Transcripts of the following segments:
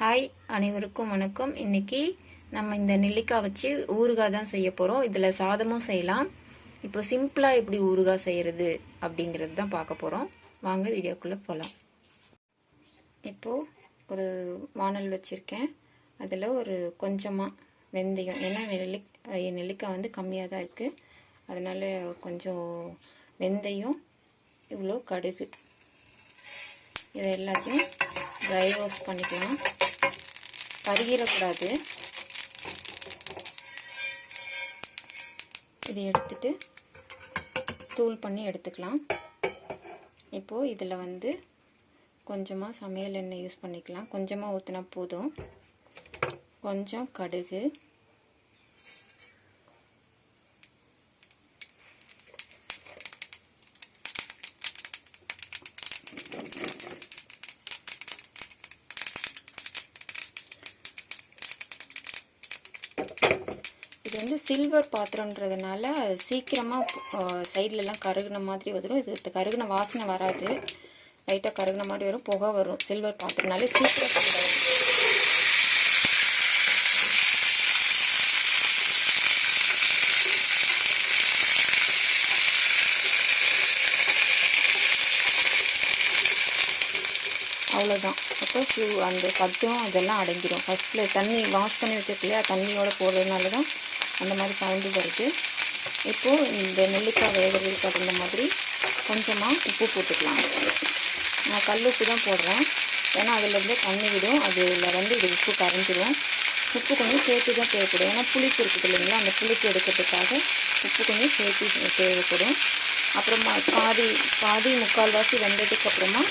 Hi அனைவருக்கும் வணக்கம். இன்னைக்கு நம்ம இந்த நெல்லிக்காய் வச்சு ஊறுகாய் தான் செய்ய போகிறோம் இதில் சாதமும் செய்யலாம். இப்போ சிம்பிளாக எப்படி ஊறுகாய் செய்கிறது அப்படிங்கிறது தான் பார்க்க போகிறோம் வாங்க வீடியோக்குள்ளே போகலாம் இப்போது ஒரு வானல் வச்சுருக்கேன். அதில் ஒரு கொஞ்சமாக வெந்தயம் ஏன்னா நெல்லி நெல்லிக்காய் வந்து கம்மியாக தான் இருக்குது அதனால் கொஞ்சம் வெந்தயம் இவ்வளோ கடுகு. இதை எல்லாத்தையும் ட்ரை ரோஸ்ட் பண்ணிக்கலாம். கருகிடக்கூடாது இதை எடுத்துட்டு தூள் பண்ணி எடுத்துக்கலாம். இப்போது இதில் வந்து கொஞ்சமாக சமையல் எண்ணெய் யூஸ் பண்ணிக்கலாம். கொஞ்சமாக ஊற்றினா போதும். கொஞ்சம் கடுகு இது வந்து சில்வர் பாத்திரன்றதுனால சீக்கிரமாக சைட்லலாம் கருகுன மாதிரி வந்துடும் இது கருகுன வாசனை வராது. லைட்டாக கருகுன மாதிரி வரும். புகை வரும் சில்வர் பாத்திரம்னாலே. சீக்கிரம் அவ்வளோதான் அப்போ ஷூ அந்த சத்தம் அதெல்லாம் அடங்கிடும் ஃபஸ்ட்டில் தண்ணி வாஷ் பண்ணி வச்சிருக்கலையா? தண்ணியோட போடுறதுனால தான் அந்த மாதிரி சவுண்டு வருது இப்போது இந்த நெல்லிக்காய் வேகிறதுக்கு தகுந்த மாதிரி கொஞ்சமாக உப்பு போட்டுக்கலாம். நான் கல் உப்பு தான் போடுறேன். ஏன்னா அதுலேருந்து தண்ணி விடும். அதில் வந்து இது உப்பு கரைஞ்சிடும் உப்பு கொஞ்சம் சேர்த்து தான் தேவைப்படும். ஏன்னா புளிப்பு இருக்குது இல்லைங்களா? அந்த புளிப்பு எடுக்கிறதுக்காக உப்பு கொஞ்சம் சேர்த்து தேவைப்படும். அப்புறமா பாதி பாதி முக்கால்வாசி வெந்ததுக்கு அப்புறமா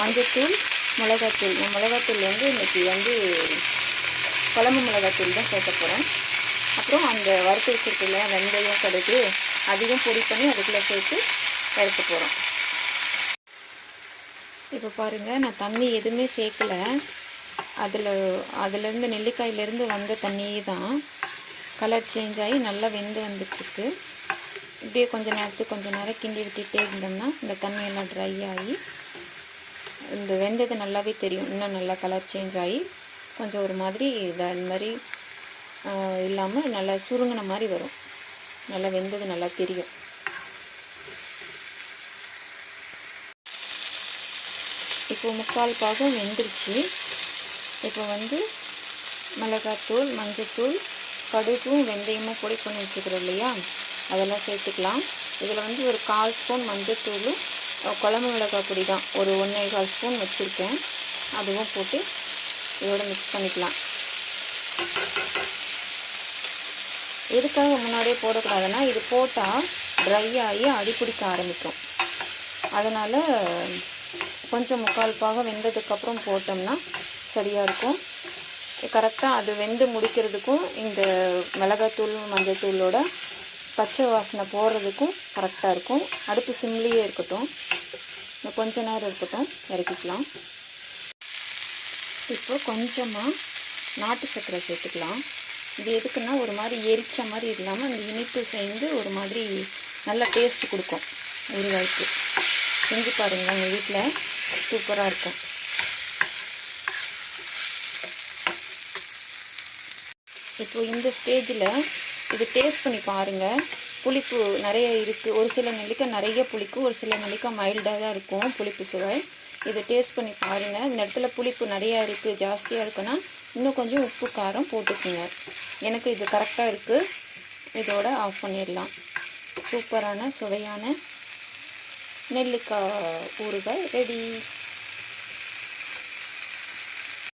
மஞ்சத்தூள் மிளகாத்தூள். மிளகாத்தூள் வந்து இன்னைக்கு வந்து குழம்பு மிளகாத்தூள் தான் சேர்க்க போகிறேன் அப்புறம் அந்த வறுத்து வச்சுருக்கு இல்லையா வெந்தயம் கடுகு அதையும் பொடி பண்ணி அதுக்குள்ளே சேர்த்து வறுக்க போகிறோம் இப்போ பாருங்கள் நான் தண்ணி எதுவுமே சேர்க்கலை. அதில் அதுலேருந்து நெல்லிக்காயிலேருந்து வந்த தண்ணியே தான். கலர் சேஞ்ச் ஆகி நல்லா வெந்து வந்துட்டுருக்கு. இப்படியே கொஞ்சம் நேரத்துக்கு கொஞ்சம் நேரம் கிண்டி விட்டுட்டே இருந்தோம்னா இந்த தண்ணியெல்லாம் ட்ரை ஆகி இந்த வெந்தது நல்லாவே தெரியும். இன்னும் நல்லா கலர் சேஞ்ச் ஆகி கொஞ்சம் ஒரு மாதிரி இதை இந்த மாதிரி இல்லாமல் நல்லா சுருங்கின மாதிரி வரும். நல்லா வெந்தது நல்லா தெரியும். இப்போ முக்கால் பாகம் வெந்துருச்சு. இப்போ வந்து மிளகாத்தூள் மஞ்சத்தூள் கடுகும் வெந்தயமும் பொடி பண்ணி வச்சுக்கிறோம் இல்லையா? அதெல்லாம் சேர்த்துக்கலாம். இதில் வந்து ஒரு கால் ஸ்பூன் மஞ்சத்தூளும் குழம்பு மிளகாய் பொடி தான். ஒரு ஒன்றே கால் ஸ்பூன் வச்சுருக்கேன். அதுவும் போட்டு இதோட மிக்ஸ் பண்ணிக்கலாம். எதுக்காக முன்னாடியே போடக்கூடாதுன்னா இது போட்டால் ட்ரை ஆகி அடிப்பிடிக்க ஆரம்பிக்கும். அதனால் கொஞ்சம் முக்கால் பாகம் வெந்ததுக்கப்புறம் போட்டோம்னா சரியாக இருக்கும். கரெக்டாக அது வெந்து முடிக்கிறதுக்கும் இந்த மிளகாத்தூள் மஞ்சத்தூளோட பச்சை வாசனை போடுறதுக்கும் கரெக்டாக இருக்கும். அடுப்பு சிம்லேயே இருக்கட்டும். இன்னும் கொஞ்ச நேரம் இருக்கட்டும். இறக்கிக்கலாம். இப்போ கொஞ்சமாக நாட்டு சர்க்கரை சேர்த்துக்கலாம். இது எதுக்குன்னா ஒரு மாதிரி எரிச்ச மாதிரி இல்லாமல் அந்த இனிப்பு சேர்ந்து ஒரு மாதிரி நல்ல டேஸ்ட் கொடுக்கும். ஊறுகாய்க்கு செஞ்சு பாருங்கள் உங்கள் வீட்டில் சூப்பராக இருக்கும். இப்போ இந்த ஸ்டேஜில் இது டேஸ்ட் பண்ணி பாருங்கள் புளிப்பு நிறைய இருக்குது ஒரு சில நெல்லிக்காய் நிறைய புளிக்கும் ஒரு சில நெல்லிக்காய் மைல்டாக தான் இருக்கும் புளிப்பு சுவை. இதை டேஸ்ட் பண்ணி பாருங்கள் இந்த இடத்துல புளிப்பு நிறையா இருக்குது ஜாஸ்தியாக இருக்குன்னா இன்னும் கொஞ்சம் உப்பு காரம் போட்டுக்குங்க. எனக்கு இது கரெக்டாக இருக்குது இதோட ஆஃப் பண்ணிடலாம். சூப்பரான சுவையான நெல்லிக்காய் ஊறுகாய் ரெடி